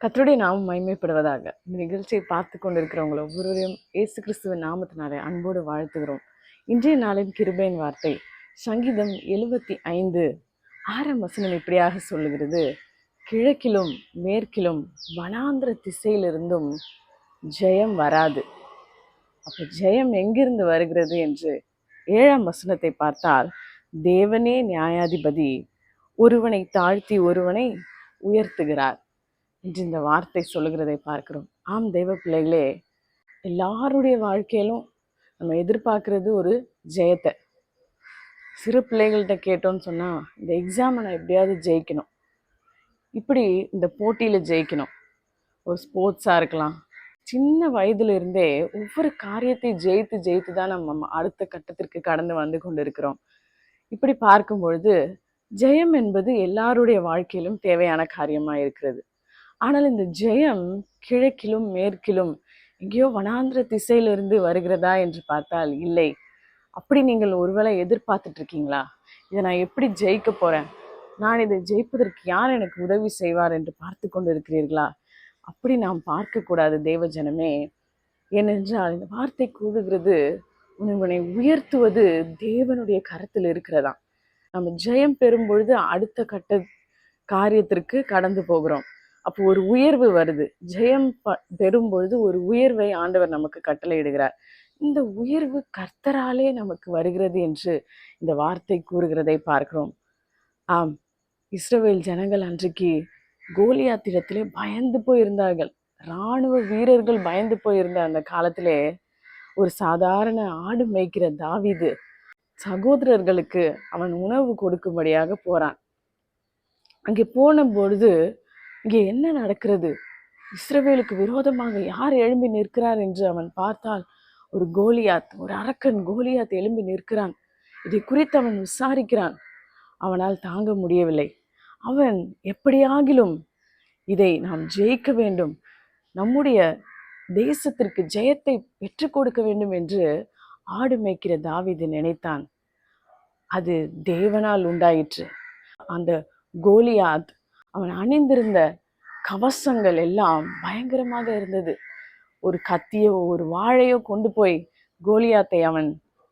கத்தருடைய நாமம் மைமைப்படுவதாக இந்த நிகழ்ச்சியை பார்த்து கொண்டிருக்கிறவங்கள ஒவ்வொருவரையும் இயேசு கிறிஸ்துவின் நாமத்தினாலே அன்போடு வாழ்த்துகிறோம். இன்றைய நாளின் கிருபையின் வார்த்தை சங்கீதம் எழுபத்தி ஐந்து ஆறாம் வசனம் இப்படியாக சொல்லுகிறது. கிழக்கிலும் மேற்கிலும் வனாந்திர திசையிலிருந்தும் ஜெயம் வராது. அப்போ ஜெயம் எங்கிருந்து வருகிறது என்று ஏழாம் வசனத்தை பார்த்தால் தேவனே நியாயாதிபதி ஒருவனை தாழ்த்தி ஒருவனை உயர்த்துகிறார். என்று இந்த வார்த்தை சொல்லுகிறதை பார்க்கிறோம். ஆம் தெய்வ பிள்ளைகளே எல்லாருடைய வாழ்க்கையிலும் நம்ம எதிர்பார்க்கறது ஒரு ஜெயத்தை. சிறு பிள்ளைகள்கிட்ட கேட்டோம்னு சொன்னால் இந்த எக்ஸாமை நான் எப்படியாவது ஜெயிக்கணும். இப்படி இந்த போட்டியில் ஜெயிக்கணும். ஒரு ஸ்போர்ட்ஸாக இருக்கலாம். சின்ன வயதிலிருந்தே ஒவ்வொரு காரியத்தை ஜெயித்து ஜெயித்து தான் நம்ம அடுத்த கட்டத்திற்கு கடந்து வந்து கொண்டு இருக்கிறோம் இப்படி பார்க்கும் பொழுது ஜெயம் என்பது எல்லாருடைய வாழ்க்கையிலும் தேவையான காரியமாக இருக்கிறது. ஆனால் இந்த ஜெயம் கிழக்கிலும் மேற்கிலும் எங்கேயோ வனாந்திர திசையிலிருந்து வருகிறதா என்று பார்த்தால் இல்லை. அப்படி நீங்கள் ஒருவேளை எதிர்பார்த்துட்டு இருக்கீங்களா? இதை நான் எப்படி ஜெயிக்க போறேன்? நான் இதை ஜெயிப்பதற்கு யார் எனக்கு உதவி செய்வார் என்று பார்த்து கொண்டு இருக்கிறீர்களா அப்படி நாம் பார்க்கக்கூடாது தேவஜனமே. ஏனென்றால் இந்த வார்த்தை கூறுகிறது உன்னை உயர்த்துவது தேவனுடைய கரத்தில் இருக்கிறதா? நம்ம ஜெயம் பெறும் பொழுது அடுத்த கட்ட காரியத்திற்கு கடந்து போகிறோம். அப்போ ஒரு உயர்வு வருது. ஜெயம் ப- பெறும் பொழுது ஒரு உயர்வை ஆண்டவர் நமக்கு கட்டளையிடுகிறார். இந்த உயர்வு கர்த்தராலே நமக்கு வருகிறது என்று இந்த வார்த்தை கூறுகிறதை பார்க்கிறோம். ஆம். இஸ்ரவேல் ஜனங்கள் அன்றைக்கு கோலியாத்திடத்திலே பயந்து போயிருந்தார்கள். இராணுவ வீரர்கள் பயந்து போயிருந்த அந்த காலத்திலே ஒரு சாதாரண ஆடு மேய்க்கிற தாவிது சகோதரர்களுக்கு அவன் உணவு கொடுக்கும்படியாக போறான். அங்கே போன பொழுது இங்கே என்ன நடக்கிறது? இஸ்ரவேலுக்கு விரோதமாக யார் எழும்பி நிற்கிறார் என்று அவன் பார்த்தால் ஒரு கோலியாத் ஒரு அரக்கன் கோலியாத் எழும்பி நிற்கிறான். இதை குறித்து அவன் விசாரிக்கிறான். அவனால் தாங்க முடியவில்லை. அவன் எப்படியாகிலும் இதை நாம் ஜெயிக்க வேண்டும். நம்முடைய தேசத்திற்கு ஜெயத்தை பெற்றுக் கொடுக்க வேண்டும் என்று ஆடு மேய்க்கிற தாவீது நினைத்தான். அது தேவனால் உண்டாயிற்று. அந்த கோலியாத் அவன் அணிந்திருந்த கவசங்கள் எல்லாம் பயங்கரமாக இருந்தது. ஒரு கத்தியோ ஒரு வாழையோ கொண்டு போய் கோலியாத்தை அவன்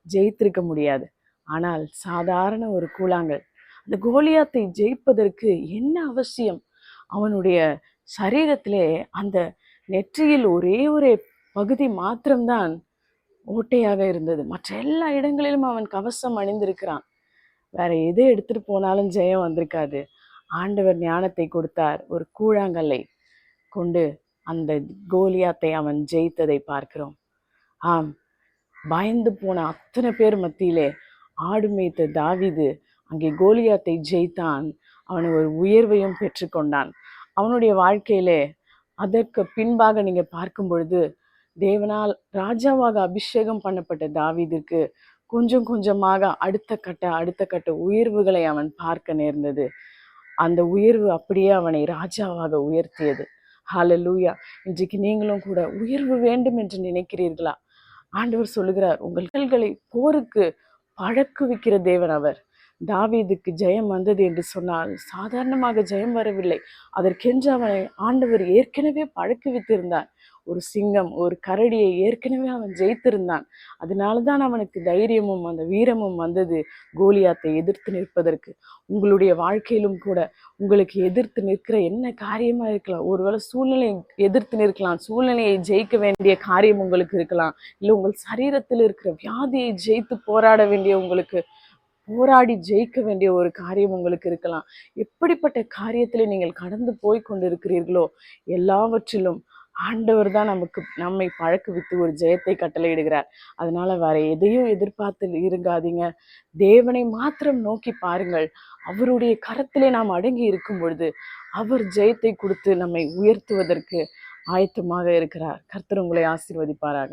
ஜெயித்திருக்க முடியாது. ஆனால் சாதாரண ஒரு கூழாங்கல். அந்த கோலியாத்தை ஜெயிப்பதற்கு என்ன அவசியம்? அவனுடைய சரீரத்திலே அந்த நெற்றியில் ஒரே ஒரு பகுதி மாத்திரம்தான் ஓட்டையாக இருந்தது. மற்ற எல்லா இடங்களிலும் அவன் கவசம் அணிந்திருக்கிறான். வேற எதை எடுத்துட்டு போனாலும் ஜெயம் வந்திருக்காது. ஆண்டவர் ஞானத்தை கொடுத்தார். ஒரு கூழாங்கல்லை கொண்டு அந்த கோலியாத்தை அவன் ஜெயித்ததை பார்க்கிறோம். ஆம் பயந்து போன அத்தனை பேர் மத்தியிலே ஆடு மேய்த்த தாவிது அங்கே கோலியாத்தை ஜெயித்தான். அவன் ஒரு உயர்வையும் பெற்றுக்கொண்டான் அவனுடைய வாழ்க்கையிலே அதற்கு பின்பாக நீங்கள் பார்க்கும் பொழுது தேவனால் ராஜாவாக அபிஷேகம் பண்ணப்பட்ட தாவிதிற்கு கொஞ்சம் கொஞ்சமாக அடுத்த கட்ட அடுத்த கட்ட உயர்வுகளை அவன் பார்க்க நேர்ந்தது. அந்த உயர்வு அப்படியே அவனை ராஜாவாக உயர்த்தியது. ஹalleluya இன்றைக்கு நீங்களும் கூட உயர்வு வேண்டும் என்று நினைக்கிறீர்களா? ஆண்டவர் சொல்லுகிறார் உங்கள் கல்களை போருக்கு பழக்குவிக்கிற தேவன் அவர். தாவீதுக்கு ஜெயம் வந்தது என்று சொன்னால் சாதாரணமாக ஜெயம் வரவில்லை. அதற்கென்று அவனை ஆண்டவர் ஏற்கனவே பழக்குவித்திருந்தார். ஒரு சிங்கம் ஒரு கரடியை ஏற்கனவே அவன் ஜெயித்திருந்தான். அதனால தான் அவனுக்கு தைரியமும் அந்த வீரமும் வந்தது கோலியாத்தை எதிர்த்து நிற்பதற்கு. உங்களுடைய வாழ்க்கையிலும் கூட உங்களுக்கு எதிர்த்து நிற்கிற என்ன காரியமாக இருக்கலாம்? ஒருவேளை சூழ்நிலை எதிர்த்து நிற்கலாம். சூழ்நிலையை ஜெயிக்க வேண்டிய காரியம் உங்களுக்கு இருக்கலாம். இல்லை உங்கள் சரீரத்தில் இருக்கிற வியாதியை ஜெயித்து போராட வேண்டிய உங்களுக்கு போராடி ஜெயிக்க வேண்டிய ஒரு காரியம் உங்களுக்கு இருக்கலாம். எப்படிப்பட்ட காரியத்தில் நீங்கள் கடந்து போய் கொண்டிருக்கிறீர்களோ எல்லாவற்றிலும் ஆண்டவர் தான் நமக்கு நம்மை பழக்குவித்து ஒரு ஜெயத்தை கட்டளையிடுகிறார். அதனால வேற எதையும் எதிர்பார்த்து இருங்காதீங்க. தேவனை மாத்திரம் நோக்கி பாருங்கள். அவருடைய கரத்திலே நாம் அடங்கி இருக்கும் பொழுது அவர் ஜெயத்தை கொடுத்து நம்மை உயர்த்துவதற்கு ஆயத்தமாக இருக்கிறார். கர்த்தர் உங்களை ஆசீர்வதிப்பாராக.